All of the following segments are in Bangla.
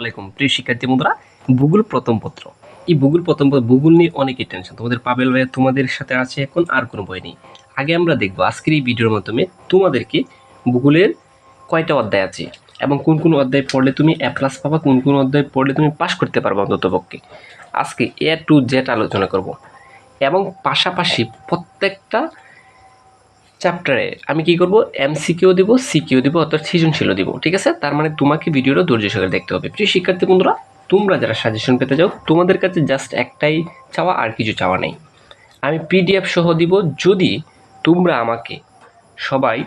আলাইকুম। প্রিয় শিক্ষার্থী বন্ধুরা, ভূগোল প্রথম পত্র। এই ভূগোল প্রথম পত্র ভূগোল নিয়ে অনেকই টেনশন তোমাদের পাবেল ভাই তোমাদের সাথে আছে এখন, আর কোনো বই নেই। আগে আমরা দেখব আজকের এই ভিডিওর মাধ্যমে তোমাদেরকে ভূগোলের কয়টা অধ্যায় আছে এবং কোন কোন অধ্যায় পড়লে তুমি এ প্লাস পাবা, কোন কোন অধ্যায় পড়লে তুমি পাস করতে পারবে অন্ততপক্ষে আজকে এ টু জেড আলোচনা করব। এবং পাশাপাশি প্রত্যেকটা চ্যাপ্টারে আমি কি করব? এমসিকিউ দিব সিকিউ দিব, অর্থাৎ সৃজনশীলও দিব, ঠিক আছে? তার মানে তোমাকে ভিডিওটা ধৈর্য সহকারে দেখতে হবে। প্রিয় শিক্ষার্থী বন্ধুরা, তোমরা যারা সাজেশন পেতে যাও তোমাদের কাছে জাস্ট একটাই চাওয়া, আর কিছু চাওয়া নেই। আমি পিডিএফ সহ দিব, যদি তোমরা আমাকে সবাই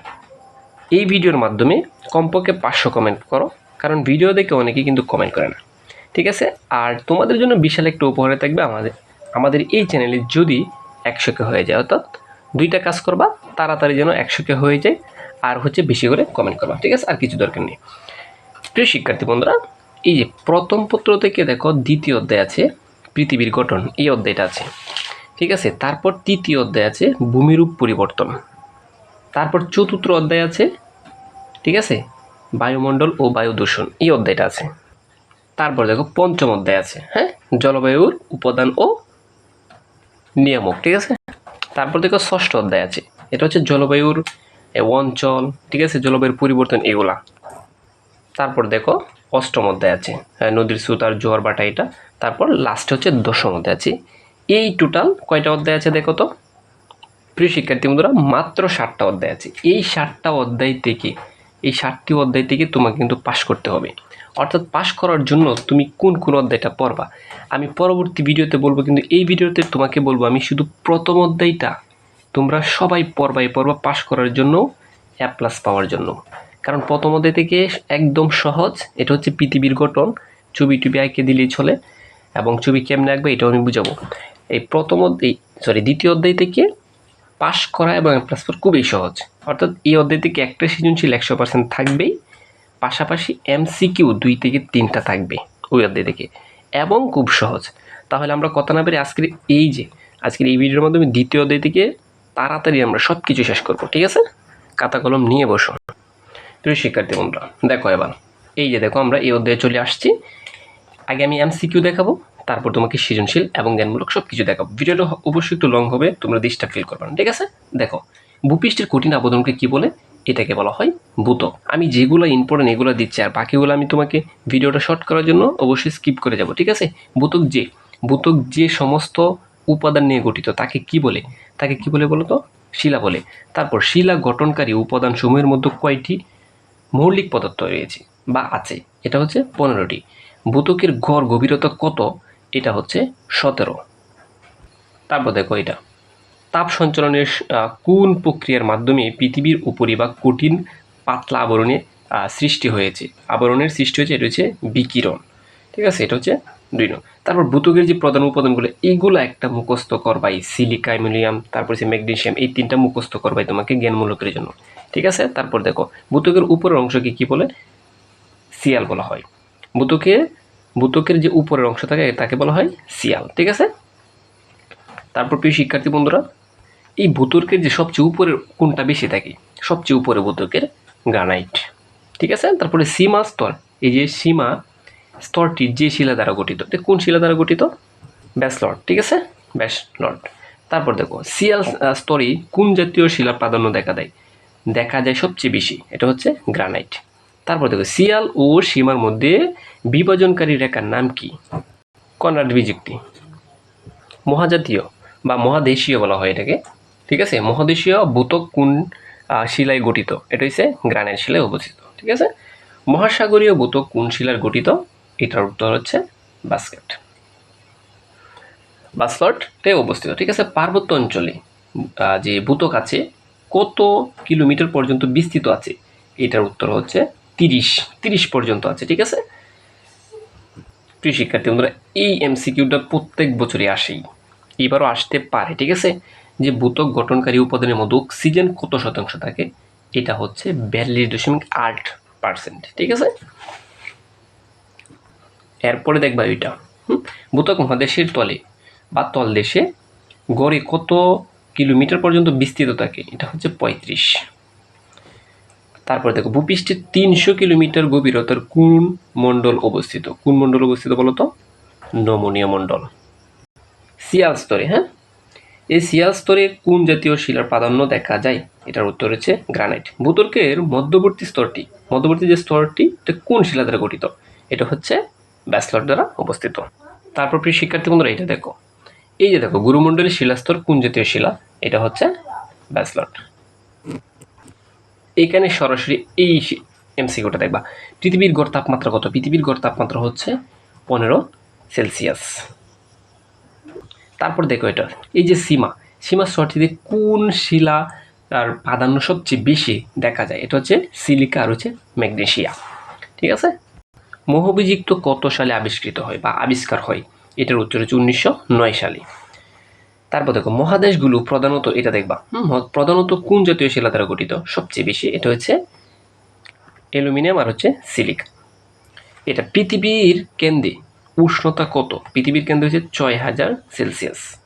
এই ভিডিওর মাধ্যমে কমপক্ষে পাঁচশো কমেন্ট করো, কারণ ভিডিও দেখে অনেকেই কিন্তু কমেন্ট করে না, ঠিক আছে? আর তোমাদের জন্য বিশাল একটা উপহারে থাকবে আমাদের আমাদের এই চ্যানেলে যদি একশোকে হয়ে যায়, অর্থাৎ দুইটা কাজ করবা, তাড়াতাড়ি যেন একশোকে হয়ে যায়, আর হচ্ছে বেশি করে কমেন্ট করবা, ঠিক আছে? আর কিছু দরকার নেই। প্রিয় শিক্ষার্থী বন্ধুরা, এই যে প্রথম পত্র থেকে দেখো দ্বিতীয় অধ্যায় আছে, পৃথিবীর গঠন, এই অধ্যায়টা আছে, ঠিক আছে? তারপর তৃতীয় অধ্যায় আছে, ভূমিরূপ পরিবর্তন। তারপর চতুর্থ অধ্যায় আছে, ঠিক আছে? বায়ুমণ্ডল ও বায়ু দূষণ, এই অধ্যায়টা আছে। তারপর দেখো পঞ্চম অধ্যায় আছে হ্যাঁ? জলবায়ুর উপাদান ও নিয়ামক, ঠিক আছে? তারপর দেখো ষষ্ঠ অধ্যায় আছে। এটা হচ্ছে জলবায়ুর অঞ্চল, ঠিক আছে? জলবায়ুর পরিবর্তন এগুলা। তারপর দেখো অষ্টম অধ্যায় আছে। নদীর স্রোত আর জোয়ার বাটা এটা। তারপর লাস্টে হচ্ছে দশম অধ্যায় আছে। এই টোটাল কয়টা অধ্যায় আছে দেখো তো? প্রিয় শিক্ষার্থী বন্ধুরা, মাত্র ষাটটা অধ্যায় আছে। এই ষাটটা অধ্যায় থেকে, এই ষাটটি অধ্যায় থেকে তোমাকে কিন্তু পাশ করতে হবে। অর্থাৎ পাশ করার জন্য তুমি কোন কোন অধ্যায়টা পড়বা? আমি পরবর্তী ভিডিওতে বলব, কিন্তু এই ভিডিওতে তোমাকে বলব, আমি শুধু প্রথম অধ্যায়টা তোমরা সবাই পড়বাই পড়বা পাশ করার জন্য এ প্লাস পাওয়ার জন্য। কারণ প্রথম অধ্যায় থেকে একদম সহজ, এটা হচ্ছে পৃথিবীর গঠন, ছবি টুবি আঁকে দিলেই চলে, এবং ছবি কেমনে আঁকবে এটাও আমি বুঝাবো। এই প্রথম অধ্যায় সরি দ্বিতীয় অধ্যায় থেকে পাশ করা এবং প্লাস পাওয়া খুবই সহজ। অর্থাৎ এই অধ্যায় থেকে একটা সৃজনশীল একশো পার্সেন্ট থাকবেই পাশাপাশি এমসিকিউ দুই থেকে তিনটা থাকবে ওই অধ্যায় থেকে। এবং খুব সহজ। তাহলে আমরা কথা না পেরে আজকের এই যে, আজকের এই ভিডিওর মাধ্যমে দ্বিতীয় অধ্যায় থেকে তাড়াতাড়ি আমরা সব কিছু শেষ করব, ঠিক আছে? খাতা কলম নিয়ে বসো। প্রিয় শিক্ষার্থী বন্ধুরা, দেখো এবার। এই যে দেখো, আমরা এই অধ্যায়ে চলে আসছি। আগে আমি এমসিকিউ দেখাবো, তারপর তোমাকে সৃজনশীল এবং জ্ঞানমূলক সব কিছু দেখাবো। ভিডিওটা অবশ্যই একটু লং হবে, তোমরা ডিস্টার্ব ফিল করবে ঠিক আছে? দেখো, ভূপৃষ্ঠের কঠিন আবেদনকে কী বলে? এটাকে বলা হয় ভূতক আমি যেগুলো ইম্পর্টেন্ট এগুলো দিচ্ছি, আর বাকিগুলো আমি তোমাকে ভিডিওটা শর্ট করার জন্য অবশ্যই স্কিপ করে যাব, ঠিক আছে? ভূতক যে। ভূতক যে সমস্ত উপাদান নিয়ে গঠিত, তাকে কি বলে? তাকে কি বলে বলো তো শিলা বলে। তারপর শিলা গঠনকারী উপাদান সমূহের মধ্যে কয়টি? মৌলিক পদার্থ রয়েছে, বা আছে। এটা হচ্ছে পনেরোটি। ভূতকের গড় গভীরতা কত? এটা হচ্ছে সতেরো। তারপর দেখো এটা। তাপ সঞ্চালনের কোন প্রক্রিয়ার মাধ্যমে পৃথিবীর উপরে বা কঠিন পাতলা আবরণে সৃষ্টি হয়েছে? আবরণের সৃষ্টি হয়েছে, এটা হচ্ছে বিকিরণ। ঠিক আছে? এটা হচ্ছে দুই নং। তারপর ভূতকের যে প্রধান উপাদানগুলো এইগুলো একটা মুখস্থ করবাই সিলিকা, অ্যামোনিয়াম, তারপর হচ্ছে ম্যাগনেশিয়াম এই তিনটা মুখস্থ করবাই তোমাকে জ্ঞানমূলকের জন্য। ঠিক আছে? তারপর দেখো ভূতকের উপরের অংশকে কি বলে? সিয়াল বলা হয়। ভূতকের ভূতকের যে উপরের অংশ থাকে, তাকে বলা হয় সিয়াল ঠিক আছে? তারপর প্রিয় শিক্ষার্থী বন্ধুরা, এই ভূতর্কের যে সবচেয়ে উপরের কোনটা বেশি থাকে, সবচেয়ে উপরে ভূতর্কের গ্রানাইট ঠিক আছে? তারপরে সীমা স্তর, এই যে সীমা স্তরটি যে শিলা দ্বারা গঠিত কোন শিলা দ্বারা গঠিত? ব্যাসলট, ঠিক আছে? ব্যাসলট। তারপর দেখো সিয়াল স্তরে কোন জাতীয় শিলা প্রাধান্য দেখা দেয়? দেখা যায় সবচেয়ে বেশি, এটা হচ্ছে গ্রানাইট তারপর দেখো সিয়াল ও সীমার মধ্যে বিভাজনকারী রেখার নাম কি? কনরাড বিযুক্তি। মহাজাতীয়। বা মহাদেশীয় বলা হয় এটাকে, ঠিক আছে? মহাদেশীয় ভূতক কোন শিলায় গঠিত। এটা হচ্ছে গ্রানাইট শিলায় অবস্থিত, ঠিক আছে? মহাসাগরীয় ভূতক কোন শিলার গঠিত, এটার উত্তর হচ্ছে বাস্কেট। বাসলটে অবস্থিত, ঠিক আছে? পার্বত্য অঞ্চলে যে ভূতক আছে, কত কিলোমিটার পর্যন্ত বিস্তৃত আছে? এটার উত্তর হচ্ছে তিরিশ তিরিশ পর্যন্ত আছে, ঠিক আছে? প্রিয় শিক্ষার্থী বন্ধুরা, এই এমসিকিউটা প্রত্যেক বছরই আসেই। এবারও আসতে পারে, ঠিক আছে? যে ভূতক গঠনকারী উপাদানের মধ্যে অক্সিজেন কত শতাংশ থাকে, এটা হচ্ছে বিয়াল্লিশ দশমিক আট পার্সেন্ট, ঠিক আছে? এরপরে দেখবা ওইটা হুম? ভূতক মহাদেশের তলে বা তলদেশে গড়ে কত কিলোমিটার পর্যন্ত বিস্তৃত থাকে, এটা হচ্ছে পঁয়ত্রিশ। তারপরে দেখো, ভূপৃষ্ঠে তিনশো কিলোমিটার গভীরতার কোন মণ্ডল অবস্থিত। কোন মণ্ডল অবস্থিত বলো তো নমনীয় মণ্ডল। সিয়াল স্তরে হ্যাঁ? এই শিয়াল স্তরে কোন জাতীয় শিলার প্রাধান্য দেখা যায়? এটার উত্তর হচ্ছে গ্রানাইট। ভূতর্কের মধ্যবর্তী স্তরটি, মধ্যবর্তী যে স্তরটি, এটা কোন শিলা দ্বারা গঠিত? এটা হচ্ছে ব্যাসলট দ্বারা অবস্থিত। তারপর প্রিয় শিক্ষার্থী বন্ধুরা, এটা দেখো। এই যে দেখো, গুরুমণ্ডলের শিলাস্তর কোন জাতীয় শিলা? এটা হচ্ছে ব্যাসলট এখানে সরাসরি এই এমসিকিউটা দেখবা। পৃথিবীর গড় তাপমাত্রা কত? পৃথিবীর গড় তাপমাত্রা হচ্ছে পনেরো সেলসিয়াস। তারপর দেখো এটা। এই যে সীমা সীমা স্তরটিতে কোন শিলা আর প্রাধান্য সবচেয়ে বেশি দেখা যায়, এটা হচ্ছে সিলিকা আর হচ্ছে ম্যাগনেশিয়া। ঠিক আছে? মোহবিযুক্ত কত সালে আবিষ্কৃত হয় বা আবিষ্কার হয়? এটার উত্তর হচ্ছে উনিশশো নয় সালে। তারপর দেখো, মহাদেশগুলো প্রধানত এটা দেখবা। হুম প্রধানত কোন জাতীয় শিলা দ্বারা গঠিত? সবচেয়ে বেশি এটা হচ্ছে অ্যালুমিনিয়াম আর হচ্ছে সিলিক। এটা পৃথিবীর কেন্দ্রে উষ্ণতা কত? পৃথিবীর কেন্দ্রে হচ্ছে ছয় হাজার সেলসিয়াস।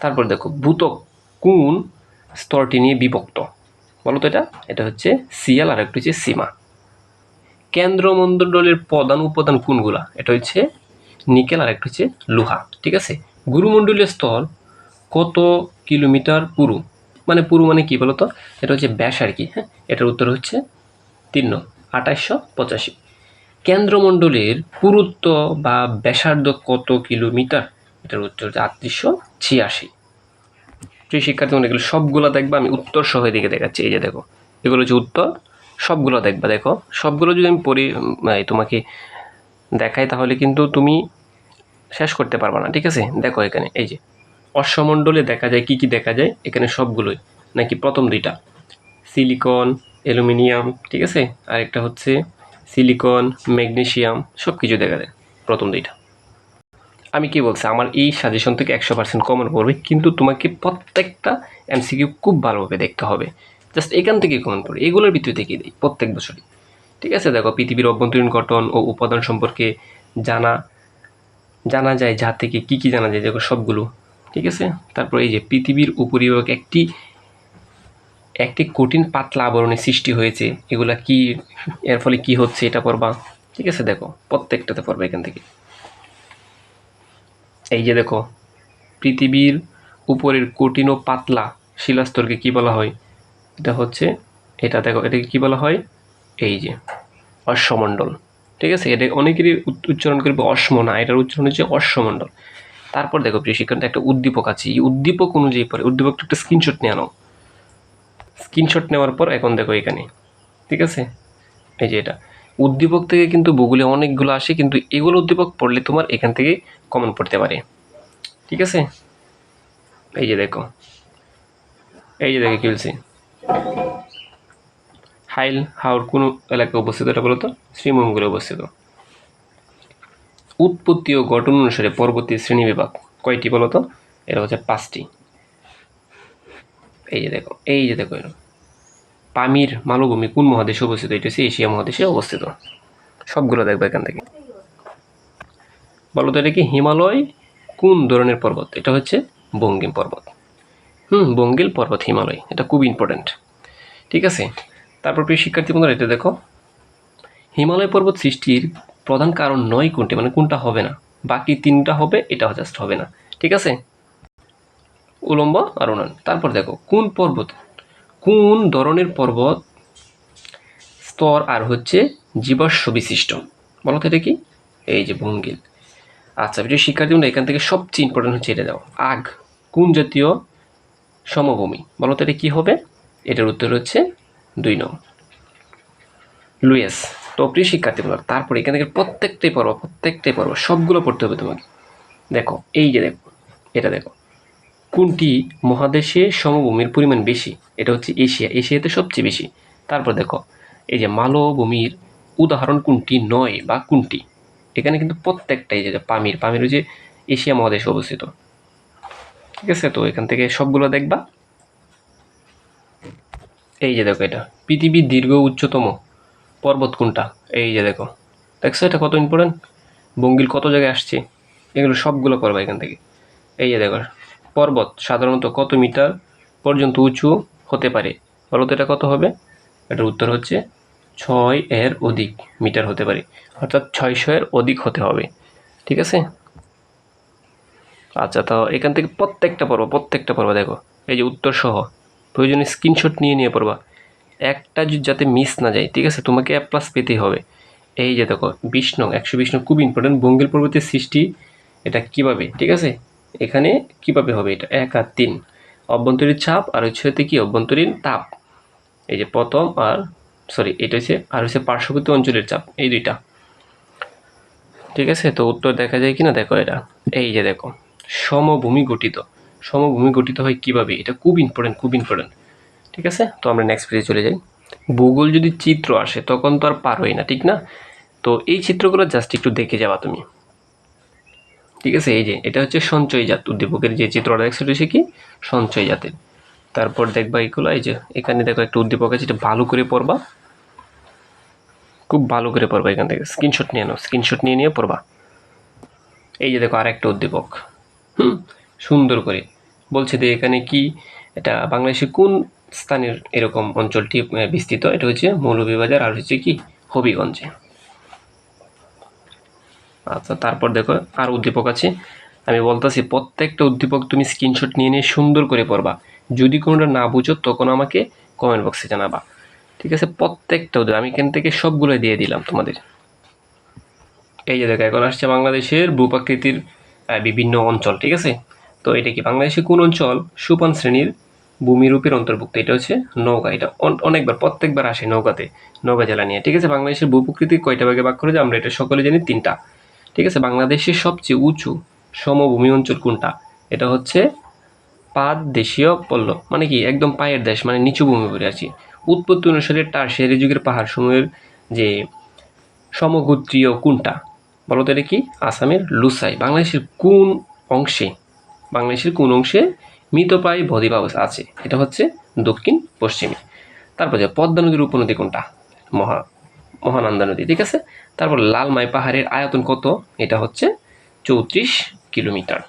তারপর দেখো, ভূতক কোন স্তরটি নিয়ে বিভক্ত? বলো তো এটা। এটা হচ্ছে সিয়াল আর একটা হচ্ছে সীমা। কেন্দ্রমণ্ডলের প্রধান উপাদান কোনগুলা? এটা হচ্ছে নিকেল, আর একটা হচ্ছে লোহা। ঠিক আছে? গুরুমণ্ডলীয় স্তর কত কিলোমিটার পুরু? মানে পুরু মানে কি বলতো এটা হচ্ছে ব্যাস আর কি হ্যাঁ? এটার উত্তর হচ্ছে তিন আঠাশশো পঁচাশি। কেন্দ্রমণ্ডলের পুরুত্ব বা ব্যাসার্ধ কত কিলোমিটার? এটার উত্তর হচ্ছে আটত্রিশশো ছিয়াশি। প্রিয় শিক্ষার্থী এগুলো সবগুলো দেখবা আমি উত্তর সহ দিকে দেখাচ্ছি এই যে দেখো। এগুলো হচ্ছে উত্তর সবগুলো দেখবা দেখো। সবগুলো যদি আমি উম, এই তোমাকে দেখাই তাহলে কিন্তু তুমি শেষ করতে পারবা না ঠিক আছে? দেখো এখানে এই যে। অশ্বমণ্ডলে দেখা যায় কি কি দেখা যায়? এখানে সবগুলোই নাকি প্রথম দুইটা। সিলিকন অ্যালুমিনিয়াম ঠিক আছে? আরেকটা হচ্ছে সিলিকন, ম্যাগনেসিয়াম সব কিছু দেখা যায়। প্রথম দুইটা। আমি কি বলছি, আমার এই সাজেশন থেকে একশো পার্সেন্ট কমন পড়বে কিন্তু তোমাকে প্রত্যেকটা এমসিকিউ খুব ভালোভাবে দেখতে হবে। জাস্ট এখান থেকে কমন পড়বে এগুলোর ভিতর থেকেই দিই, প্রত্যেক বছরই। ঠিক আছে, দেখো, পৃথিবীর অভ্যন্তরীণ গঠন ও উপাদান সম্পর্কে জানা জানা যায় যা থেকে কি কি জানা যায়, দেখো সবগুলো। ঠিক আছে? তারপর এই যে পৃথিবীর উপরিভাগ একটি একটি কঠিন পাতলা আবরণের সৃষ্টি হয়েছে। এগুলা কি, এর ফলে কি হচ্ছে এটা পড়বা? ঠিক আছে, দেখো, প্রত্যেকটাতে পড়বা এখান থেকে। এই যে দেখো, পৃথিবীর উপরের কঠিন ও পাতলা শিলাস্তরকে কি বলা হয়? এটা হচ্ছে, এটা দেখো, এটাকে কি বলা হয়? এই যে, অশ্বমণ্ডল। ঠিক আছে, এটা অনেকেরই উচ্চারণ করবে অশ্ম না এটার উচ্চারণ হচ্ছে অশ্বমণ্ডল। তারপর দেখো, প্রিয় শিক্ষার্থী, একটা উদ্দীপক আছে। এই উদ্দীপক অনুযায়ী পরে উদ্দীপকটা একটা স্ক্রিনশট নিয়ে আনো। স্ক্রিনশট নেওয়ার পর এখন দেখো এখানে, ঠিক আছে? এই যে এটা। উদ্দীপক থেকে কিন্তু ভূগোলে অনেকগুলো আসে, কিন্তু এগুলো উদ্দীপক পড়লে তোমার এখান থেকে কমন পড়তে পারে। ঠিক আছে? এই যে দেখো। এই যে দেখো, কি বলছি? হাইল, হাওর, কোন এলাকায় অবস্থিত এটা বলতো শ্রীমঙ্গলে অবস্থিত। উৎপত্তি ও গঠন অনুসারে পরবর্তী শ্রেণি বিভাগ কয়টি বলতো এটা হচ্ছে পাঁচটি। এই যে দেখো, এই যে দেখো এরকম। পামির মালভূমি কোন মহাদেশে অবস্থিত? এটা হচ্ছে এশিয়া মহাদেশে অবস্থিত। সবগুলো দেখবে এখান থেকে। বলো তো এটা কি হিমালয়? কোন ধরনের পর্বত? এটা হচ্ছে বঙ্গিম পর্বত। হুম, বঙ্গিল পর্বত, হিমালয়। এটা খুব ইম্পর্ট্যান্ট ঠিক আছে? তারপর প্রিয় শিক্ষার্থী বন্ধুরা, এটা দেখো। হিমালয় পর্বত সৃষ্টির প্রধান কারণ নয় কোনটি মানে কোনটা হবে না। বাকি তিনটা হবে এটা জাস্ট হবে না। ঠিক আছে? উলম্ব আর উন্নয়ন। তারপর দেখো, কোন পর্বত কোন ধরনের পর্বত স্তর আর হচ্ছে জীবাশ্ম বিশিষ্ট? বলো তো এটা কি? এই যে ভঙ্গিল। আচ্ছা প্রিয় শিক্ষার্থী এখান থেকে সবচেয়ে ইম্পর্টেন্ট হচ্ছে এটা দাও। আগ কোন জাতীয় সমভূমি? বলো তো এটা কী হবে? এটার উত্তর হচ্ছে দুই নং। লুয়েস তো প্রিয় শিক্ষার্থী বন্ধুরা, তারপরে এখান থেকে প্রত্যেকটাই পড়ব প্রত্যেকটাই পড়ব সবগুলো পড়তে হবে তোমাকে। দেখো এই যে দেখো এটা দেখো। কোনটি মহাদেশে সমভূমির পরিমাণ বেশি? এটা হচ্ছে এশিয়া। এশিয়াতে সবচেয়ে বেশি। তারপর দেখো, এই যে মালভূমির উদাহরণ কোনটি? নয় বা কোনটি? এখানে কিন্তু প্রত্যেকটাই যে পামির পামির যে এশিয়া মহাদেশে অবস্থিত। ঠিক আছে? তো এখান থেকে সবগুলো দেখবা। এই যে দেখো এটা। পৃথিবীর দীর্ঘ উচ্চতম পর্বত কোনটা? এই যে দেখো। দেখছ এটা কত ইম্পর্টেন্ট বঙ্গিল কত জায়গায় আসছে? এগুলো সবগুলো করবা এখান থেকে। এই যে দেখো পর্বত সাধারণত কত মিটার পর্যন্ত উঁচু হতে পারে? বলো এটা কত হবে? এটার উত্তর হচ্ছে ছয় এর অধিক মিটার হতে পারে। অর্থাৎ ছয়শো এর অধিক হতে হবে। ঠিক আছে? আচ্ছা তো এখান থেকে প্রত্যেকটা পড়বা প্রত্যেকটা পড়বা দেখো। এই যে উত্তর সহ প্রয়োজনে স্ক্রিনশট নিয়ে নিয়ে পড়বা। একটা যাতে মিস না যায়, ঠিক আছে? তোমাকে এ প্লাস পেতেই হবে। এই যে দেখো, বিষ্ণু, একশো বিষ্ণু খুব ইম্পর্টেন্ট বঙ্গের পর্বতের সৃষ্টি এটা কীভাবে? ঠিক আছে? এখানে কীভাবে হবে এটা? এক আর তিন। অভ্যন্তরীণ চাপ আর হচ্ছে হতে কি? অভ্যন্তরীণ তাপ। এই যে প্রথম আর সরি এটা হচ্ছে, আর হচ্ছে পার্শ্ববর্তী অঞ্চলের চাপ, এই দুইটা। ঠিক আছে? তো উত্তর দেখা যায় কিনা? দেখো এটা। এই যে দেখো, সমভূমি গঠিত। সমভূমি গঠিত হয় কীভাবে? এটা খুব ইম্পর্টেন্ট খুব ইম্পর্টেন্ট ঠিক আছে? তো আমরা নেক্সট পেজে চলে যাই। ভূগোল যদি চিত্র আসে, তখন তো আর পার হই না, ঠিক না? তো এই চিত্রগুলো জাস্ট একটু দেখে যাওয়া তুমি। ঠিক আছে, এই যে, এটা হচ্ছে সঞ্চয় জাত উদ্দীপকের যে চিত্রটা দেখছ হচ্ছে কি? সঞ্চয় জাতের। তারপর দেখবা এগুলো, এই যে, এখানে দেখো একটা উদ্দীপক আছে, এটা ভালো করে পড়বা। খুব ভালো করে পড়বা এখান থেকে। স্ক্রিনশট নিয়ে নাও স্ক্রিনশট নিয়ে নিয়ে পড়বা। এই যে দেখো আর একটা উদ্দীপক। হুম, সুন্দর করে। বলছে যে এখানে কি, এটা বাংলাদেশে কোন স্থানের এরকম অঞ্চলটি বিস্তৃত? এটা হচ্ছে মৌলভীবাজার আর হচ্ছে কি, হবিগঞ্জে। আচ্ছা তারপর দেখো, আর উদ্দীপক আছে। আমি বলতেছি, প্রত্যেকটা উদ্দীপক তুমি স্ক্রিনশট নিয়ে নিয়ে সুন্দর করে পড়বা। যদি কোনোটা না বুঝো, তখন আমাকে কমেন্ট বক্সে জানাবা। ঠিক আছে? প্রত্যেকটা উদ্দীপক, আমি এখান থেকে সবগুলো দিয়ে দিলাম তোমাদের। এই যে দেখো, এখন আসছে বাংলাদেশের ভূপ্রাকৃতির বিভিন্ন অঞ্চল, ঠিক আছে? তো এটা কি বাংলাদেশের কোন অঞ্চল? সুপান শ্রেণির ভূমিরূপের অন্তর্ভুক্ত। এটা হচ্ছে নৌকা। এটা অন- অনেকবার, প্রত্যেকবার আসে নৌকাতে, নৌকা জেলা নিয়ে। ঠিক আছে? বাংলাদেশের ভূপ্রকৃতি কয়টা ভাগে ভাগ করে যে আমরা এটা সকলে জানি তিনটা। ঠিক আছে? বাংলাদেশের সবচেয়ে উঁচু সমভূমি অঞ্চল কোনটা? এটা হচ্ছে পাদ দেশীয় পল্ল মানে কি একদম পায়ের দেশ মানে নিচু ভূমি পড়ে আছি। উৎপত্তি অনুসারে তার টার্সিয়ারি যুগের পাহাড় সমূহের যে সমগোত্রীয় কোনটা? বলো তো এটা কি? আসামের লুসাই। বাংলাদেশের কোন অংশে, বাংলাদেশের কোন অংশে মৃতপ্রায় বদ্বীপ অবস্থা আছে? এটা হচ্ছে দক্ষিণ, পশ্চিমে। তারপর যে পদ্মা নদীর উপনদী কোনটা? মহা, মহানন্দা নদী, ঠিক আছে? তারপর লালমাই পাহাড়ের আয়তন কত? এটা হচ্ছে চৌত্রিশ কিলোমিটার।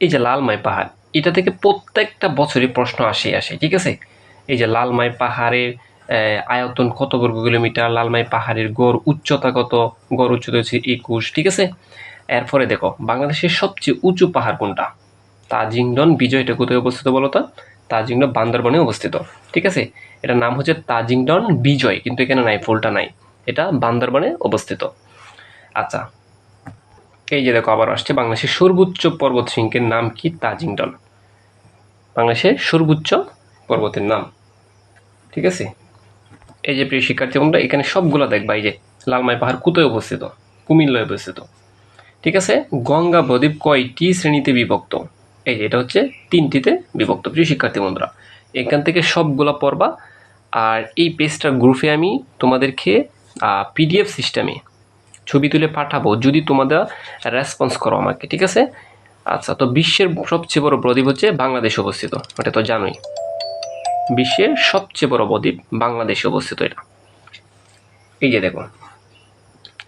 এই যে লালমাই পাহাড়, এটা থেকে প্রত্যেকটা বছরই প্রশ্ন আসে আসে, ঠিক আছে? এই যে লালমাই পাহাড়ের আয়তন কত বর্গ কিলোমিটার? লালমাই পাহাড়ের গড় উচ্চতা কত? গড় উচ্চতা হচ্ছে একুশ, ঠিক আছে? এরপরে দেখো, বাংলাদেশের সবচেয়ে উঁচু পাহাড় কোনটা? তাজিংডন বিজয় এটা কোথায় অবস্থিত বলো তো? তাজিংডন বান্দরবনে অবস্থিত, ঠিক আছে? এটার নাম হচ্ছে তাজিংডন বিজয়, কিন্তু এখানে নাই, ফুলটা নাই। এটা বান্দরবনে অবস্থিত। আচ্ছা এই যে দেখো আবার আসছে বাংলাদেশের সর্বোচ্চ পর্বত শৃঙ্গের নাম কি? তাজিংডন বাংলাদেশের সর্বোচ্চ পর্বতের নাম। ঠিক আছে? এই যে প্রিয় শিক্ষার্থী বন্ধুরা, এখানে সবগুলো দেখবা, এই যে লালমাই পাহাড় কোথায় অবস্থিত, কুমিল্লায় অবস্থিত। ঠিক আছে? গঙ্গা বদ্বীপ কয়টি শ্রেণীতে বিভক্ত? এই যে এটা হচ্ছে তিনটিতে বিভক্ত, প্রিয় শিক্ষার্থী বন্ধুরা। এখান থেকে সবগুলা পড়বা, আর এই পেজটার গ্রুপে আমি তোমাদেরকে পিডিএফ সিস্টেমে ছবি তুলে পাঠাবো যদি তোমাদের রেসপন্স করো আমাকে, ঠিক আছে? আচ্ছা তো বিশ্বের সবচেয়ে বড় বদ্বীপ হচ্ছে বাংলাদেশ অবস্থিত ওটা তো জানোই। বিশ্বের সবচেয়ে বড় বদ্বীপ বাংলাদেশে অবস্থিত এটা। এই যে দেখো,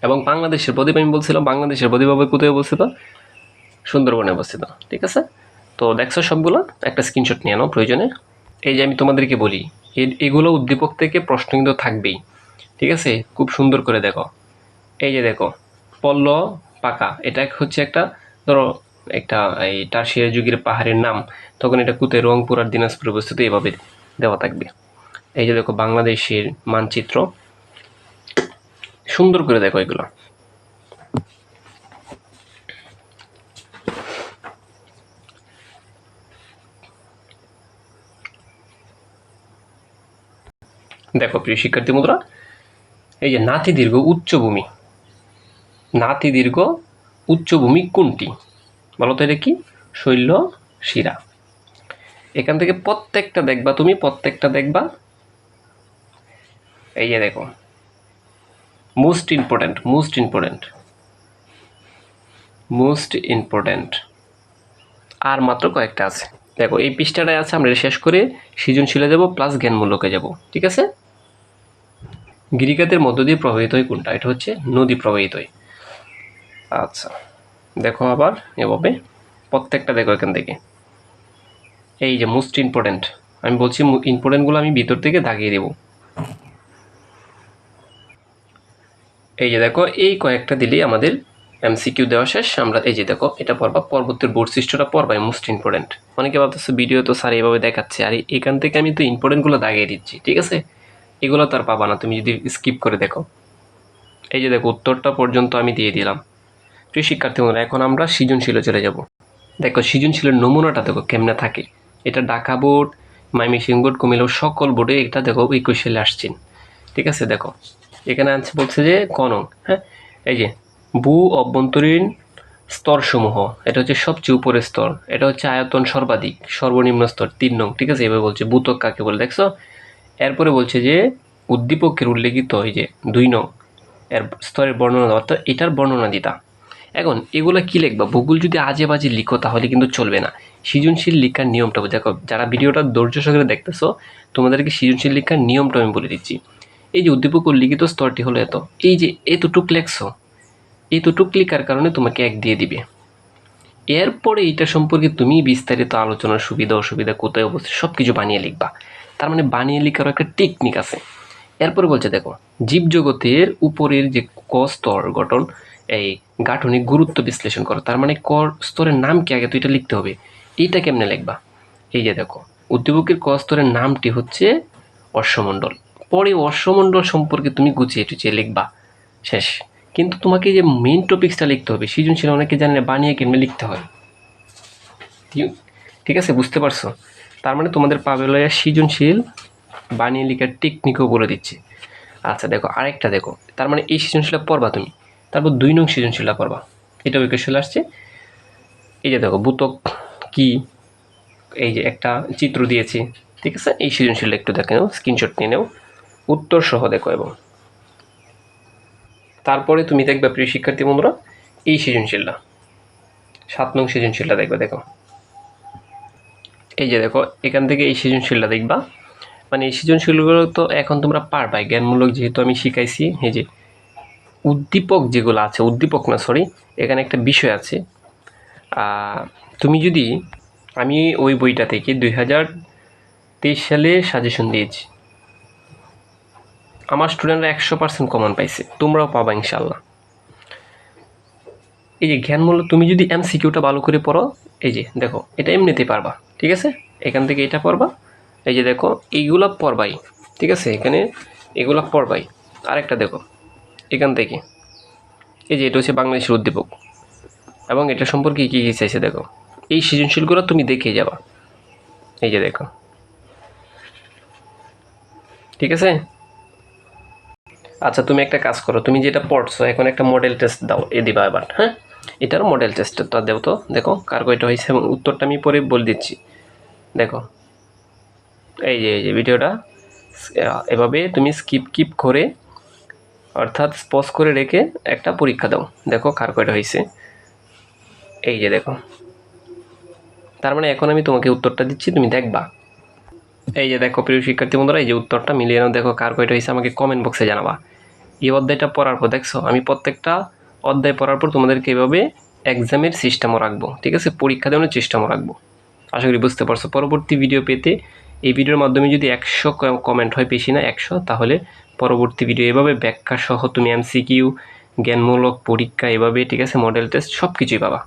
এবং বাংলাদেশের বদ্বীপ আমি বলছিলাম, বাংলাদেশের বদ্বীপ হবে কোথায় অবস্থিত? সুন্দরবনে অবস্থিত, ঠিক আছে? তো দেখছ সবগুলো? একটা স্ক্রিনশট নিয়ে নাও প্রয়োজনে। এই যে আমি তোমাদেরকে বলি এগুলো উদ্দীপক থেকে প্রশ্ন কিন্তু থাকবেই। ঠিক আছে? খুব সুন্দর করে দেখো। এই যে দেখো, পল্ল পাকা। এটা হচ্ছে একটা, ধরো, একটা এই টার্সিয়ারি যুগের পাহাড়ের নাম। তখন এটা কুতে রংপুর আর দিনাজপুর অবস্থিত, এভাবে দেওয়া থাকবে। এই যে দেখো, বাংলাদেশের মানচিত্র। সুন্দর করে দেখো এগুলো। দেখো, প্রিয় শিক্ষার্থী মুদ্রা এই যে নাতি দীর্ঘ উচ্চভূমি। নাতি দীর্ঘ উচ্চভূমি কোনটি? বলো তো এটা কি? শৈল শিরা। এখান থেকে প্রত্যেকটা দেখবা তুমি, প্রত্যেকটা দেখবা। এই যে দেখো। Most important most important most important আর মাত্র কয়েকটা আছে। দেখো, এই পৃষ্ঠাটায় আছে, আমরা শেষ করে সৃজনশীলে যাব প্লাস জ্ঞানমূলকে যাব। ঠিক আছে? গিরিকাতের মধ্য দিয়ে প্রবাহিত হয় কোনটা? এটা হচ্ছে নদী প্রবাহিত হয়। আচ্ছা দেখো আবার এভাবে প্রত্যেকটা দেখো এখান থেকে। এই যে মোস্ট ইম্পর্ট্যান্ট আমি বলছি ইম্পর্ট্যান্টগুলো আমি ভিতর থেকে দাগিয়ে দেবো। এই যে দেখো, এই কয়েকটা দিলেই আমাদের এমসিকিউ দেওয়া শেষ। আমরা এই যে দেখো, এটা পড়বা পরবর্তীর বোর্ড সিস্টেমটা পড়বাই মোস্ট ইম্পর্টেন্ট অনেকে ভাবতেছে ভিডিও তো স্যার এইভাবে দেখাচ্ছে। আর, এখান থেকে আমি তো ইম্পর্টেন্টগুলো দাগিয়ে দিচ্ছি, ঠিক আছে? এগুলো তো আর পাবা না, তুমি যদি স্কিপ করে দেখো। এই যে দেখো, উত্তরটা পর্যন্ত আমি দিয়ে দিলাম। প্রিয় শিক্ষার্থী বন্ধুরা, এখন আমরা সৃজনশীলে চলে যাব। দেখো, সৃজনশীলের নমুনাটা দেখো কেমনে থাকে। এটা ঢাকা বোর্ড মাইমিসিং বোর্ড, কুমিল্লা সকল বোর্ডে এটা দেখো এই কোয়েশ্চেনে আসছেন ঠিক আছে, দেখো। এখানে আছে বলছে যে কনক হ্যাঁ? এই যে, ভূ অভ্যন্তরীণ স্তরসমূহ, এটা হচ্ছে সবচেয়ে উপরের স্তর। এটা হচ্ছে আয়তন সর্বাধিক, সর্বনিম্ন স্তর, তিন নং। ঠিক আছে, এভাবে বলছে ভূতক কাকে বলে, দেখছ? এরপরে বলছে যে, উদ্দীপকের উল্লেখিত এই যে দুই নং এর স্তরের বর্ণনা অর্থাৎ এটার বর্ণনা দিতা। এখন এগুলো কি লিখবা? ভূগোল যদি আজে বাজে লিখো, তাহলে কিন্তু চলবে না। সৃজনশীল লিখার নিয়মটা দেখো, যারা ভিডিওটা ধৈর্য সহকারে দেখতেছো, তোমাদেরকে সৃজনশীল লিখার নিয়মটা আমি বলে দিচ্ছি। এই যে উদ্দীপক উল্লিখিত স্তরটি হলো এত। এই যে এতটুক লেখছো, এতটুক লেখার কারণে তোমাকে এক দিয়ে দিবে। এরপরে এটা সম্পর্কে তুমি বিস্তারিত আলোচনার সুবিধা, অসুবিধা কোথায় অবস্থিত সব কিছু বানিয়ে লিখবা। তার মানে বানিয়ে লেখারও একটা টেকনিক আছে। এরপরে বলছে, দেখো, জীবজগতের উপরের যে ক স্তর গঠন, এই গাঠনিক গুরুত্ব বিশ্লেষণ করো। তার মানে ক স্তরের নাম কি আগে তো এটা লিখতে হবে। এইটা কেমনে লিখবা? এই যে দেখো, উদ্দীপকের ক স্তরের নামটি হচ্ছে অশ্বমণ্ডল। পরে অশ্বমণ্ডল সম্পর্কে তুমি গুছিয়ে টুচিয়ে লিখবা। শেষ। কিন্তু তোমাকে যে মেন টপিক্সটা লিখতে হবে, সৃজনশীল অনেকে জানলে বানিয়ে কেমনে লিখতে হয়? ঠিক আছে, বুঝতে পারছ? তার মানে তোমাদের পাবেলয়া সৃজনশীল বানিয়ে লেখার টেকনিকও বলে দিচ্ছে। আচ্ছা দেখো, আরেকটা দেখো, তার মানে এই সৃজনশীলটা পড়বা তুমি, তারপর দুই নং সৃজনশীলটা পড়বা। এটা উইকেশন আসছে। এই যে দেখো, বুতক, কি, এই যে একটা চিত্র দিয়েছি, ঠিক আছে? এই সৃজনশীলটা একটু দেখে নাও স্ক্রিনশট নিয়ে নাও। উত্তর সহ দেখো এবং। তারপরে তুমি দেখবে, প্রিয় শিক্ষার্থী বন্ধুরা, এই সৃজনশীলটা, সাত নং সৃজনশীলটা দেখবে, দেখো। এই যে দেখো, এখান থেকে এই সৃজনশীলটা দেখবা। মানে এই সৃজনশীলগুলো তো এখন তোমরা পারবাই জ্ঞানমূলক যেহেতু আমি শিখাইছি, এই যে উদ্দীপক যেগুলো আছে, উদ্দীপক না সরি এখানে একটা বিষয় আছে। তুমি যদি, আমি ওই বইটা থেকে দুই হাজার তেইশ সালে সাজেশন দিয়েছি। আমার স্টুডেন্টরা একশো পার্সেন্ট কমন পাইছে, তোমরাও পাবা ইনশাল্লাহ এই যে জ্ঞানমূলক, তুমি যদি এম সিকিউটা ভালো করে পড়ো, এই যে দেখো, এটা এমনিতেই পারবা। ঠিক আছে? এখান থেকে এটা পড়বা। এই যে দেখো, এইগুলা পড়বাই। ঠিক আছে? এখানে এগুলা পড়বাই। আরেকটা দেখো, এখান থেকে। এই যে এটা হচ্ছে বাংলাদেশের উদ্দীপক। এবং এটা সম্পর্কে কী কী চাইছে দেখো? এই সৃজনশীলগুলো তুমি দেখে যাবা। এই যে দেখো। ঠিক আছে? আচ্ছা তুমি একটা কাজ করো। তুমি যেটা পড়ছো, এখন একটা মডেল টেস্ট দাও। এ দিবা এবার হ্যাঁ? এটার মডেল টেস্টটা দেও তো। দেখো কার কয়টা হয়েছে এবং উত্তরটা আমি পরে বলে দিচ্ছি। দেখো, এই যে এই যে ভিডিওটা এভাবে তুমি স্কিপ কিপ করে, অর্থাৎ স্পজ করে রেখে একটা পরীক্ষা দাও। দেখো কার কয়টা হয়েছে। এই যে, দেখো। তার মানে এখন আমি তোমাকে উত্তরটা দিচ্ছি, তুমি দেখবা। এই যে, দেখো, প্রিয় শিক্ষার্থী বন্ধুরা, এই যে উত্তরটা মিলিয়ে নাও। দেখো কার কয়টা হয়েছে, আমাকে কমেন্ট বক্সে জানাবা। এই অধ্যায়টা পড়ার পর, দেখছ, আমি প্রত্যেকটা অধ্যায় পড়ার পর তোমাদেরকে এভাবে এক্সামের সিস্টেমও রাখব, ঠিক আছে? পরীক্ষা দেওয়ানোর সিস্টেমও রাখব। আশা করি বুঝতে পারছ। পরবর্তী ভিডিও পেতে এই ভিডিওর মাধ্যমে যদি একশো কমেন্ট হয় বেশি না একশো, তাহলে পরবর্তী ভিডিও এভাবে ব্যাখ্যাসহ তুমি এমসিকিউ জ্ঞানমূলক পরীক্ষা এভাবে, ঠিক আছে? মডেল টেস্ট সব কিছুই পাবা।